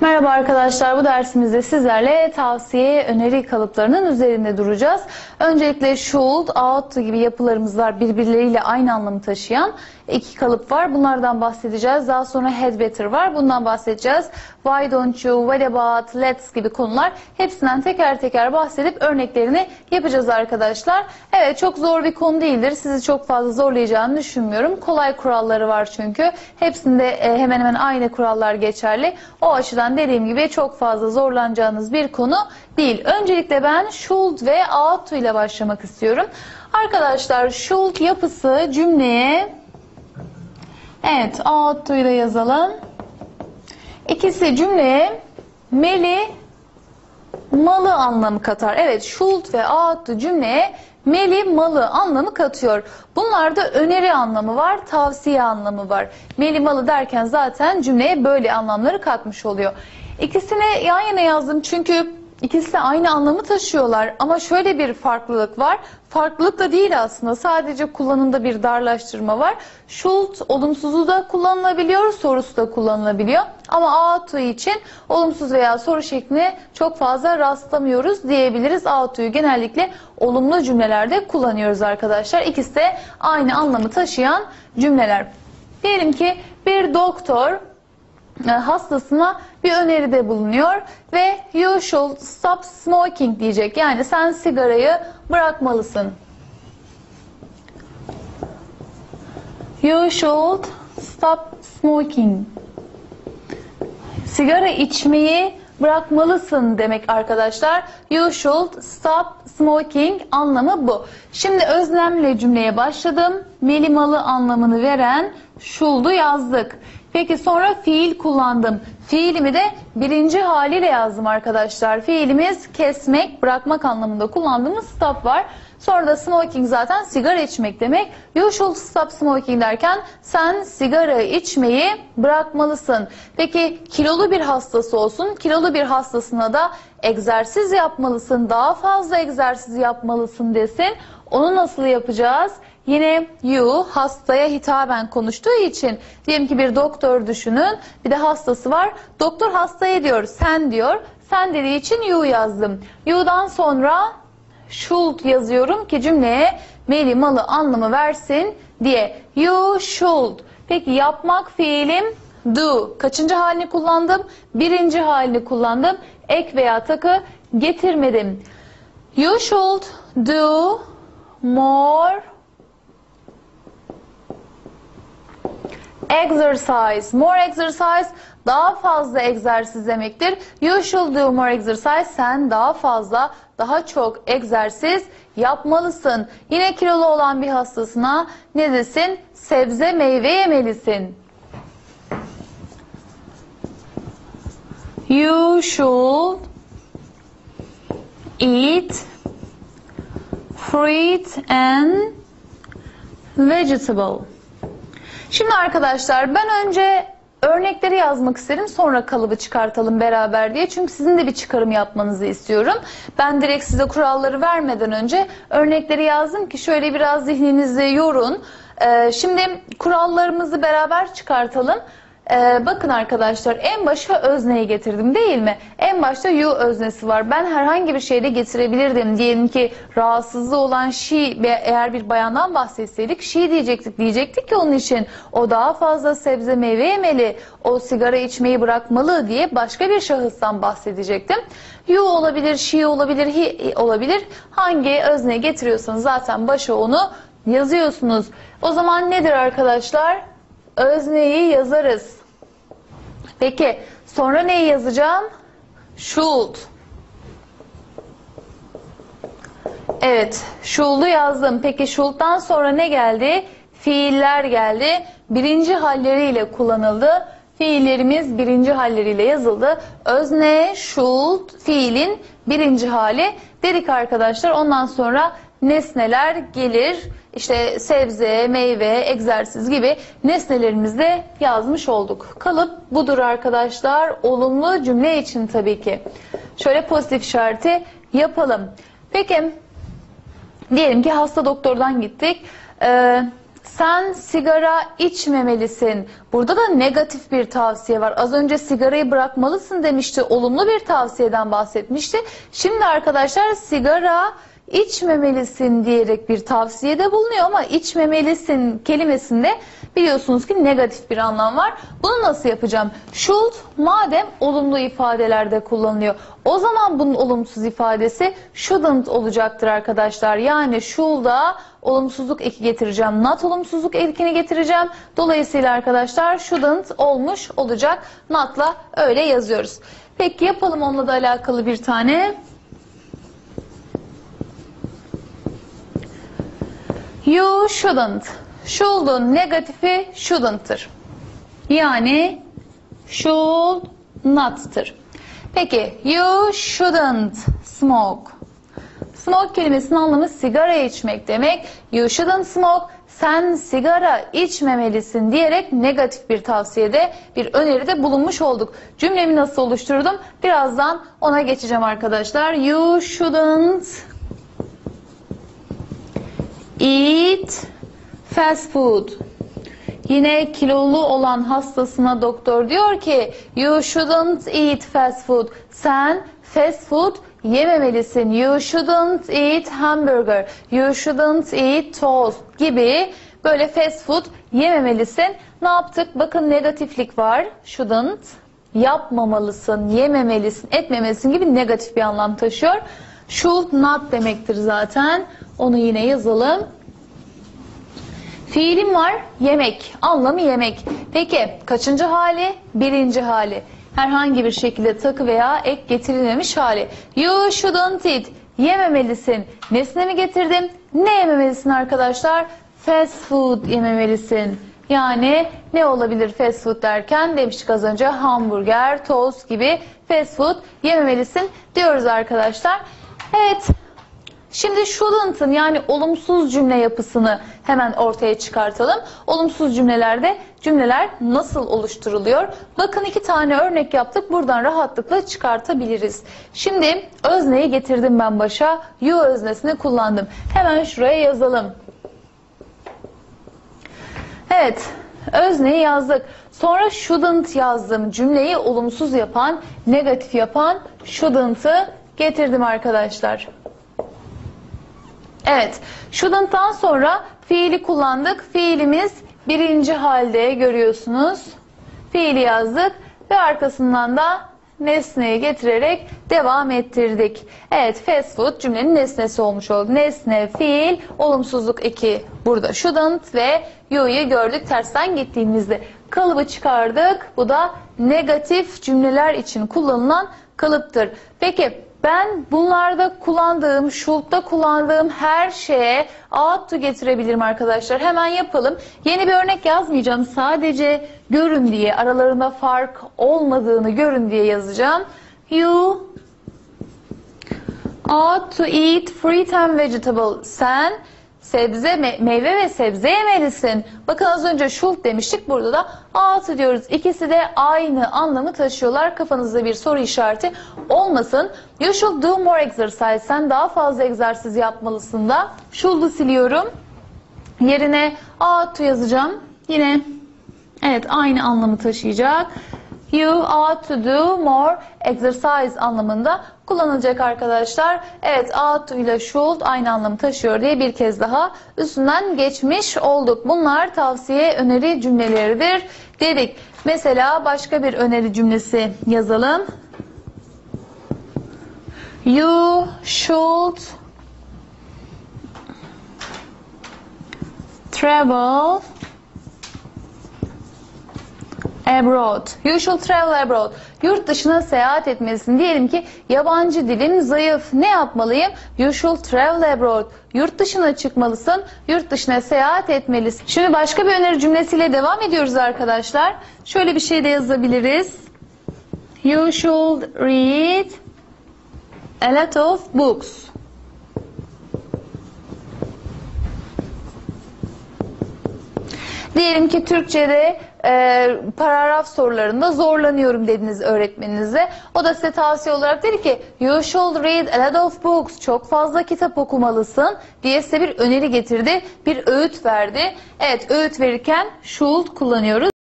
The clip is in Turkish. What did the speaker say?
Merhaba arkadaşlar, bu dersimizde sizlerle tavsiye öneri kalıplarının üzerinde duracağız. Öncelikle should, ought gibi yapılarımız var birbirleriyle aynı anlamı taşıyan iki kalıp var. Bunlardan bahsedeceğiz. Daha sonra had better var. Bundan bahsedeceğiz. Why don't you, what about, let's gibi konular. Hepsinden teker teker bahsedip örneklerini yapacağız arkadaşlar. Evet çok zor bir konu değildir. Sizi çok fazla zorlayacağını düşünmüyorum. Kolay kuralları var çünkü. Hepsinde e, hemen hemen aynı kurallar geçerli. O açıdan dediğim gibi çok fazla zorlanacağınız bir konu değil. Öncelikle ben should ve ought ile başlamak istiyorum. Arkadaşlar should yapısı cümleye Evet, ought ile yazalım. İkisi cümleye meli malı anlamı katar. Evet, should ve ought cümleye meli malı anlamı katıyor. Bunlarda öneri anlamı var, tavsiye anlamı var. Meli malı derken zaten cümleye böyle anlamları katmış oluyor. İkisini yan yana yazdım çünkü ikisi de aynı anlamı taşıyorlar. Ama şöyle bir farklılık var. Farklılık da değil aslında. Sadece kullanımda bir darlaştırma var. Should olumsuzu da kullanılabiliyor, sorusu da kullanılabiliyor. Ama ought için olumsuz veya soru şeklinde çok fazla rastlamıyoruz diyebiliriz. Ough'u genellikle olumlu cümlelerde kullanıyoruz arkadaşlar. İkisi de aynı anlamı taşıyan cümleler. Diyelim ki bir doktor hastasına bir öneride bulunuyor ve you should stop smoking diyecek. Yani sen sigarayı bırakmalısın. You should stop smoking. Sigara içmeyi bırakmalısın demek arkadaşlar. You should stop smoking anlamı bu. Şimdi özlemle cümleye başladım. Melimalı anlamını veren should'u yazdık. Peki sonra fiil kullandım. Fiilimi de birinci haliyle yazdım arkadaşlar. Fiilimiz kesmek, bırakmak anlamında kullandığımız stop var. Sonra da smoking zaten sigara içmek demek. You should stop smoking derken sen sigara içmeyi bırakmalısın. Peki kilolu bir hastası olsun. Kilolu bir hastasına da egzersiz yapmalısın, daha fazla egzersiz yapmalısın desin. Onu nasıl yapacağız? Yine you hastaya hitaben konuştuğu için diyelim ki bir doktor düşünün bir de hastası var. Doktor hastaya diyor sen diyor. Sen dediği için you yazdım. You'dan sonra should yazıyorum ki cümleye meli malı anlamı versin diye. You should. Peki yapmak fiilim do. Kaçıncı halini kullandım? Birinci halini kullandım. Ek veya takı getirmedim. You should do more exercise. More exercise daha fazla egzersiz demektir. You should do more exercise. Sen daha fazla, daha çok egzersiz yapmalısın. Yine kilolu olan bir hastasına ne desin? Sebze meyve yemelisin. You should eat fruit and vegetable. Şimdi arkadaşlar ben önce örnekleri yazmak isterim sonra kalıbı çıkartalım beraber diye. Çünkü sizin de bir çıkarım yapmanızı istiyorum. Ben direkt size kuralları vermeden önce örnekleri yazdım ki şöyle biraz zihninizi yorun. Ee, şimdi kurallarımızı beraber çıkartalım. Ee, bakın arkadaşlar en başa özneyi getirdim değil mi? En başta you öznesi var. Ben herhangi bir şeyde getirebilirdim. Diyelim ki rahatsızlığı olan she eğer bir bayandan bahsetseydik she diyecektik. Diyecektik ki onun için o daha fazla sebze meyve yemeli, o sigara içmeyi bırakmalı diye başka bir şahıstan bahsedecektim. You olabilir, she olabilir, he olabilir. Hangi özne getiriyorsanız zaten başa onu yazıyorsunuz. O zaman nedir arkadaşlar? Özneyi yazarız. Peki sonra neyi yazacağım? Should. Evet, should'u yazdım. Peki should'dan sonra ne geldi? Fiiller geldi. Birinci halleriyle kullanıldı. Fiillerimiz birinci halleriyle yazıldı. Özne, should, fiilin birinci hali dedik arkadaşlar. Ondan sonra nesneler gelir. İşte sebze, meyve, egzersiz gibi nesnelerimizi de yazmış olduk. Kalıp budur arkadaşlar. Olumlu cümle için tabii ki. Şöyle pozitif işareti yapalım. Peki diyelim ki hasta doktordan gittik. Ee, Sen sigara içmemelisin. Burada da negatif bir tavsiye var. Az önce sigarayı bırakmalısın demişti. Olumlu bir tavsiyeden bahsetmişti. Şimdi arkadaşlar sigara içmemelisin diyerek bir tavsiyede bulunuyor ama içmemelisin kelimesinde biliyorsunuz ki negatif bir anlam var. Bunu nasıl yapacağım? Should madem olumlu ifadelerde kullanılıyor. O zaman bunun olumsuz ifadesi shouldn't olacaktır arkadaşlar. Yani should'a olumsuzluk eki getireceğim. Not olumsuzluk ekini getireceğim. Dolayısıyla arkadaşlar shouldn't olmuş olacak. Not'la öyle yazıyoruz. Peki yapalım onunla da alakalı bir tane. You shouldn't. Should'un negatifi shouldn'tır. Yani should not'tır. Peki you shouldn't smoke. Smoke kelimesinin anlamı sigara içmek demek. You shouldn't smoke. Sen sigara içmemelisin diyerek negatif bir tavsiyede, bir öneride bulunmuş olduk. Cümlemi nasıl oluşturdum? Birazdan ona geçeceğim arkadaşlar. You shouldn't eat fast food. Yine kilolu olan hastasına doktor diyor ki you shouldn't eat fast food. Sen fast food yememelisin. You shouldn't eat hamburger. You shouldn't eat toast gibi böyle fast food yememelisin. Ne yaptık? Bakın negatiflik var. Shouldn't yapmamalısın, yememelisin, etmemelisin gibi negatif bir anlam taşıyor. Should not demektir zaten. Onu yine yazalım. Fiilim var yemek. Anlamı yemek. Peki kaçıncı hali? Birinci hali. Herhangi bir şekilde takı veya ek getirilmemiş hali. You shouldn't eat. Yememelisin. Nesne mi getirdim? Ne yememelisin arkadaşlar? Fast food yememelisin. Yani ne olabilir fast food derken demiştik az önce hamburger, tost gibi fast food yememelisin diyoruz arkadaşlar. Evet Şimdi shouldn't'ın yani olumsuz cümle yapısını hemen ortaya çıkartalım. Olumsuz cümlelerde cümleler nasıl oluşturuluyor? Bakın iki tane örnek yaptık. Buradan rahatlıkla çıkartabiliriz. Şimdi özneyi getirdim ben başa. You öznesini kullandım. Hemen şuraya yazalım. Evet. Özneyi yazdık. Sonra shouldn't yazdım. Cümleyi olumsuz yapan, negatif yapan shouldn't'ı getirdim arkadaşlar. Evet, shouldn't'tan sonra fiili kullandık. Fiilimiz birinci halde görüyorsunuz. Fiili yazdık ve arkasından da nesneyi getirerek devam ettirdik. Evet, fast food cümlenin nesnesi olmuş oldu. Nesne, fiil, olumsuzluk 2 burada shouldn't ve you'yu gördük tersten gittiğimizde. Kalıbı çıkardık. Bu da negatif cümleler için kullanılan kalıptır. Peki ben bunlarda kullandığım, should'da kullandığım her şeye ought to getirebilirim arkadaşlar. Hemen yapalım. Yeni bir örnek yazmayacağım. Sadece görün diye, aralarında fark olmadığını görün diye yazacağım. You ought to eat fruit and vegetable. Sen sebze, meyve ve sebze yemelisin. Bakın az önce should demiştik. Burada da ought diyoruz. İkisi de aynı anlamı taşıyorlar. Kafanızda bir soru işareti olmasın. You should do more exercise. Sen daha fazla egzersiz yapmalısın da. Should'u siliyorum. Yerine ought yazacağım. Yine evet aynı anlamı taşıyacak. You ought to do more exercise anlamında kullanılacak arkadaşlar. Evet ought to ile should aynı anlamı taşıyor diye bir kez daha üstünden geçmiş olduk. Bunlar tavsiye öneri cümleleridir dedik. Mesela başka bir öneri cümlesi yazalım. You should travel abroad. You should travel abroad. Yurt dışına seyahat etmelisin. Diyelim ki yabancı dilim zayıf. Ne yapmalıyım? You should travel abroad. Yurt dışına çıkmalısın. Yurt dışına seyahat etmelisin. Şimdi başka bir öneri cümlesiyle devam ediyoruz arkadaşlar. Şöyle bir şey de yazabiliriz. You should read a lot of books. Diyelim ki Türkçe'de e, paragraf sorularında zorlanıyorum dediniz öğretmeninize. O da size tavsiye olarak dedi ki you should read a lot of books. Çok fazla kitap okumalısın diye size bir öneri getirdi. Bir öğüt verdi. Evet öğüt verirken should kullanıyoruz.